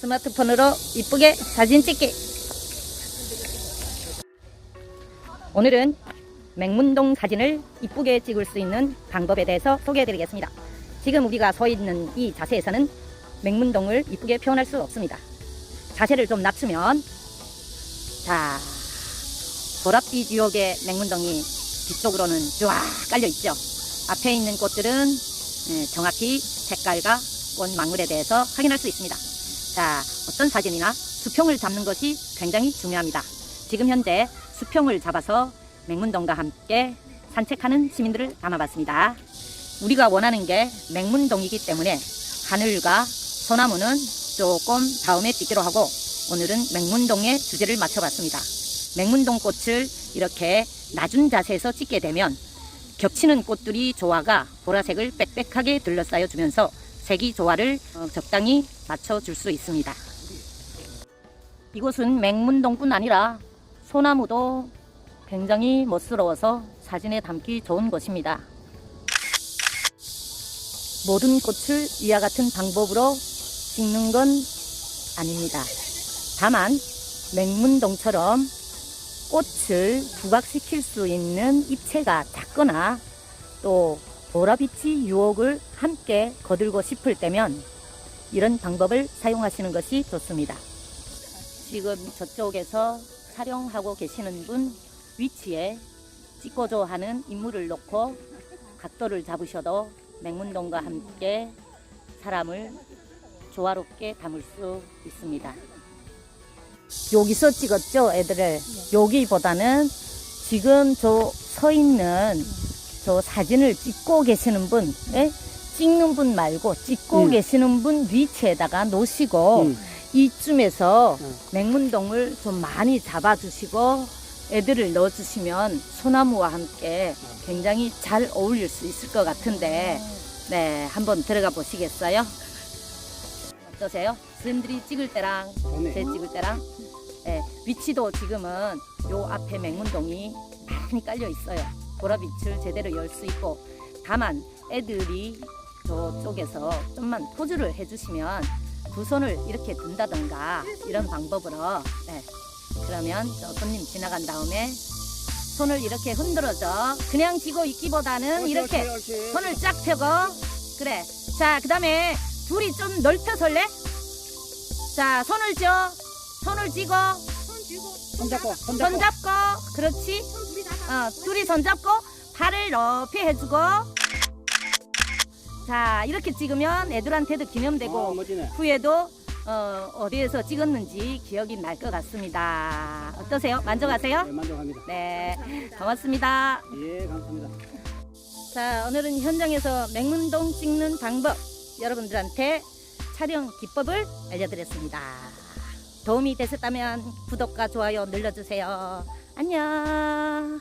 스마트폰으로 이쁘게 사진 찍기. 오늘은 맹문동 사진을 이쁘게 찍을 수 있는 방법에 대해서 소개해드리겠습니다. 지금 우리가 서 있는 이 자세에서는 맹문동을 이쁘게 표현할 수 없습니다. 자세를 좀 낮추면 자 보랏빛 유혹의 맹문동이 뒤쪽으로는 쫙 깔려 있죠. 앞에 있는 꽃들은 예, 정확히 색깔과 꽃 망물에 대해서 확인할 수 있습니다. 자, 어떤 사진이나 수평을 잡는 것이 굉장히 중요합니다. 지금 현재 수평을 잡아서 맹문동과 함께 산책하는 시민들을 담아봤습니다. 우리가 원하는 게 맹문동이기 때문에 하늘과 소나무는 조금 다음에 찍기로 하고 오늘은 맹문동의 주제를 맞춰봤습니다. 맹문동 꽃을 이렇게 낮은 자세에서 찍게 되면 겹치는 꽃들이 조화가 보라색을 빽빽하게 둘러싸여 주면서 색이 조화를 어, 적당히 맞춰줄 수 있습니다. 이곳은 맹문동뿐 아니라 소나무도 굉장히 멋스러워서 사진에 담기 좋은 곳입니다. 모든 꽃을 이와 같은 방법으로 찍는 건 아닙니다. 다만 맹문동처럼 꽃을 부각시킬 수 있는 입체가 작거나 또 보라빛이 유혹을 함께 거들고 싶을 때면 이런 방법을 사용하시는 것이 좋습니다. 지금 저쪽에서 촬영하고 계시는 분 위치에 찍고조 하는 인물을 놓고 각도를 잡으셔도 맹문동과 함께 사람을 조화롭게 담을 수 있습니다. 여기서 찍었죠, 애들을. 여기보다는 지금 저 서 있는 저 사진을 찍고 계시는 분, 예? 찍는 분 말고 찍고 음. 계시는 분 위치에다가 놓으시고 음. 이쯤에서 음. 맹문동을 좀 많이 잡아주시고 애들을 넣어주시면 소나무와 함께 굉장히 잘 어울릴 수 있을 것 같은데 네 한번 들어가 보시겠어요? 어떠세요? 선생님들이 찍을 때랑. 제 찍을 때랑 네, 위치도 지금은 요 앞에 맹문동이 많이 깔려 있어요. 보라빛을 제대로 열 수 있고 다만 애들이 저 쪽에서 좀만 포즈를 해주시면 두 손을 이렇게 든다던가 이런 방법으로 네. 그러면 저 손님 지나간 다음에 손을 이렇게 흔들어줘. 그냥 쥐고 있기보다는 옳지, 이렇게 옳지, 옳지. 손을 쫙 펴고. 그래. 자 그 다음에 둘이 좀 넓혀 설래? 자 손을 쥐어 손을 쥐고. 손 잡고, 손손 잡고. 잡고. 그렇지 어 둘이 손 잡고 팔을 높이 해주고 자 이렇게 찍으면 애들한테도 기념되고 어, 멋지네. 후에도 어, 어디에서 찍었는지 기억이 날 것 같습니다 어떠세요 만족하세요 네, 만족합니다. 네 고맙습니다 예, 감사합니다. 자, 오늘은 현장에서 맹문동 찍는 방법 여러분들한테 촬영 기법을 알려드렸습니다. 도움이 되셨다면 구독과 좋아요 눌러주세요. 안녕.